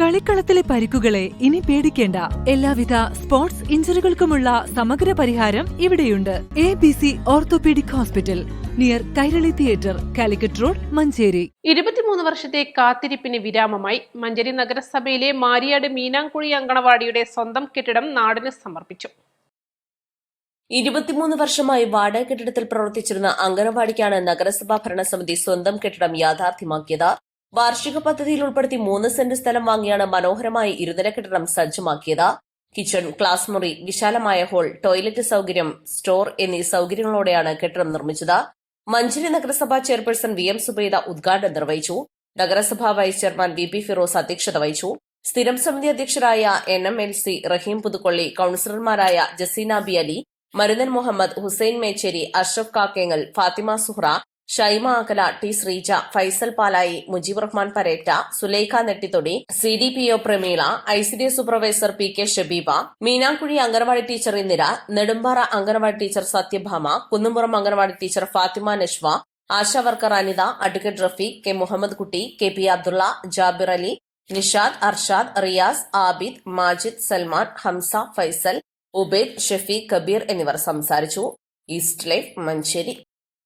കളിക്കളത്തിലെ പരിക്കുകളെ ഇനി പേടിക്കേണ്ട. എല്ലാവിധ സ്പോർട്സ് ഇഞ്ചുറികൾക്കുമുള്ള സമഗ്ര പരിഹാരം ഇവിടെയുണ്ട്. A B C orthopaedic hospital near Kairali theatre Calicut road Manjeri. ഇരുപത്തിമൂന്ന് വർഷത്തെ കാത്തിരിപ്പിന് വിരാമമായി മഞ്ചേരി നഗരസഭയിലെ മാരിയാട് മീനാങ്കുഴി അങ്കണവാടിയുടെ സ്വന്തം കെട്ടിടം നാടിന് സമർപ്പിച്ചു. ഇരുപത്തിമൂന്ന് വർഷമായി വാടക കെട്ടിടത്തിൽ പ്രവർത്തിച്ചിരുന്ന അംഗനവാടിക്കാണ് നഗരസഭാ ഭരണസമിതി സ്വന്തം കെട്ടിടം യാഥാർത്ഥ്യമാക്കിയത്. വാർഷിക പദ്ധതിയിൽ ഉൾപ്പെടുത്തി മൂന്ന് സെന്റ് സ്ഥലം വാങ്ങിയാണ് മനോഹരമായ ഇരുനില കെട്ടിടം സജ്ജമാക്കിയത്. കിച്ചൺ ക്ലാസ് മുറി വിശാലമായ ഹോൾ ടോയ്ലറ്റ് സൌകര്യം സ്റ്റോർ എന്നീ സൌകര്യങ്ങളോടെയാണ് കെട്ടിടം നിർമ്മിച്ചത്. മഞ്ചേരി നഗരസഭാ ചെയർപേഴ്സൺ വി എം സുബൈദ ഉദ്ഘാടനം നിർവഹിച്ചു. നഗരസഭാ vice chairman V P Firoz അധ്യക്ഷത വഹിച്ചു. സ്ഥിരം സമിതി അധ്യക്ഷരായ N M L C Rahim Puthukkolli കൌൺസിലർമാരായ Jaseena B Ali Maruthan Muhammad Hussain Mecheri Ashraf Kakkengal Fathima Suhra Shaima Aakkala T Sreeja Faisal Palayi Mujeeb Rahman Paretta Sulaikha Nettithodi C D P O Prameela I C D supervisor P K Shabeeba Meenakkuzhi anganwadi teacher Indira Nedumpara anganwadi teacher Sathyabhama Kunnumpuram anganwadi teacher Fathima Nashwa ASHA worker Anitha advocate Rafeeq K Muhammad Kutty K P Abdulla Jabir Ali Nishad Arshad Riyas Abid Majid Salman Hamza Faisal Ubaid Shafeeq Kabeer എന്നിവർ സംസാരിച്ചു. East life Manjeri.